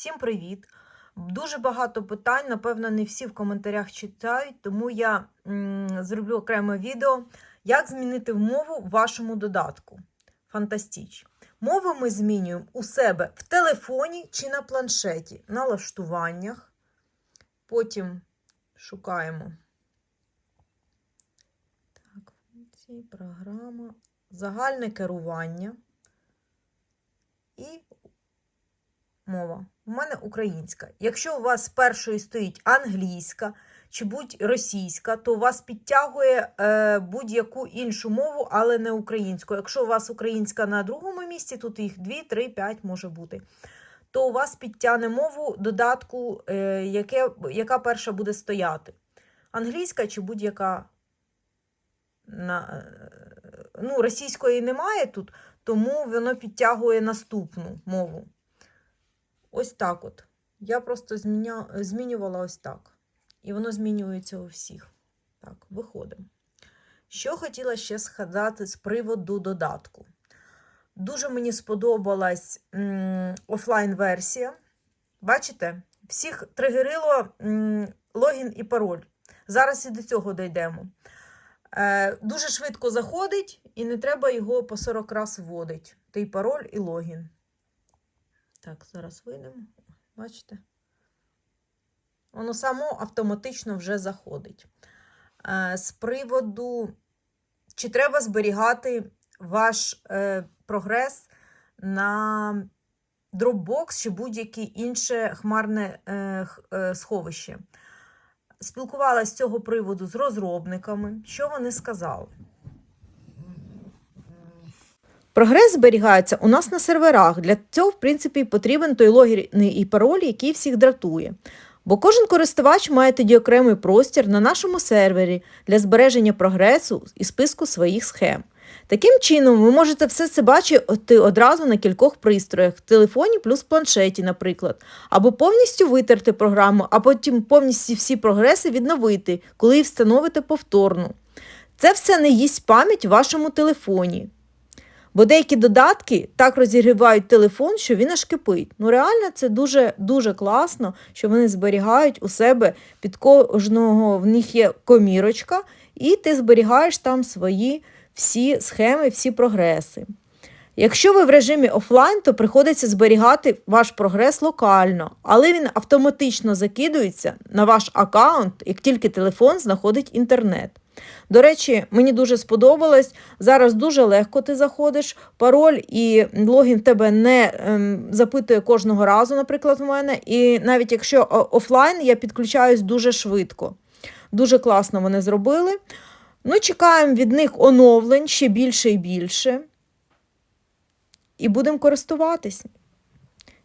Всім привіт! Дуже багато питань, напевно, не всі в коментарях читають, тому я зроблю окреме відео, як змінити мову в вашому додатку. Фантастіч. Мову ми змінюємо у себе в телефоні чи на планшеті, на лаштуваннях. Потім шукаємо. Так, функції, програма, загальне керування і мова. У мене українська. Якщо у вас першою стоїть англійська чи будь-російська, то вас підтягує е, будь-яку іншу мову, але не українську. Якщо у вас українська на другому місці, тут їх 2, 3, 5 може бути, то у вас підтягне мову додатку, е, яке, яка перша буде стояти. Англійська чи будь-яка. На, е, ну, російської немає тут, тому воно підтягує наступну мову. Ось так от. Я просто зміня... змінювала ось так. І воно змінюється у всіх. Так, виходимо. Що хотіла ще згадати з приводу додатку. Дуже мені сподобалась офлайн-версія. Бачите? Всіх тригерило логін і пароль. Зараз і до цього дійдемо. Е, дуже швидко заходить, і не треба його по 40 раз вводити. Той пароль і логін. Так, зараз вийдемо. Бачите? Воно само автоматично вже заходить. Е, з приводу, чи треба зберігати ваш е, прогрес на Dropbox чи будь-яке інше хмарне е, сховище. Спілкувалася з цього приводу з розробниками. Що вони сказали? Прогрес зберігається у нас на серверах. Для цього, в принципі, потрібен той логін і пароль, який всіх дратує. Бо кожен користувач має тоді окремий простір на нашому сервері для збереження прогресу і списку своїх схем. Таким чином, ви можете все це бачити одразу на кількох пристроях, в телефоні плюс планшеті, наприклад, або повністю витерти програму, а потім повністю всі прогреси відновити, коли її встановите повторно. Це все не їсть пам'ять в вашому телефоні. Бо деякі додатки так розігрівають телефон, що він аж кипить. Ну, реально, це дуже, дуже класно, що вони зберігають у себе під кожного в них є комірочка, і ти зберігаєш там свої всі схеми, всі прогреси. Якщо ви в режимі офлайн, то приходиться зберігати ваш прогрес локально, але він автоматично закидується на ваш аккаунт, як тільки телефон знаходить інтернет. До речі, мені дуже сподобалось. Зараз дуже легко ти заходиш. Пароль і логін тебе не ем, запитує кожного разу, наприклад, в мене. І навіть якщо офлайн, я підключаюсь дуже швидко. Дуже класно вони зробили. Ну, чекаємо від них оновлень ще більше і більше. І будемо користуватись.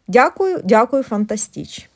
Дякую, дякую, Фантастіч.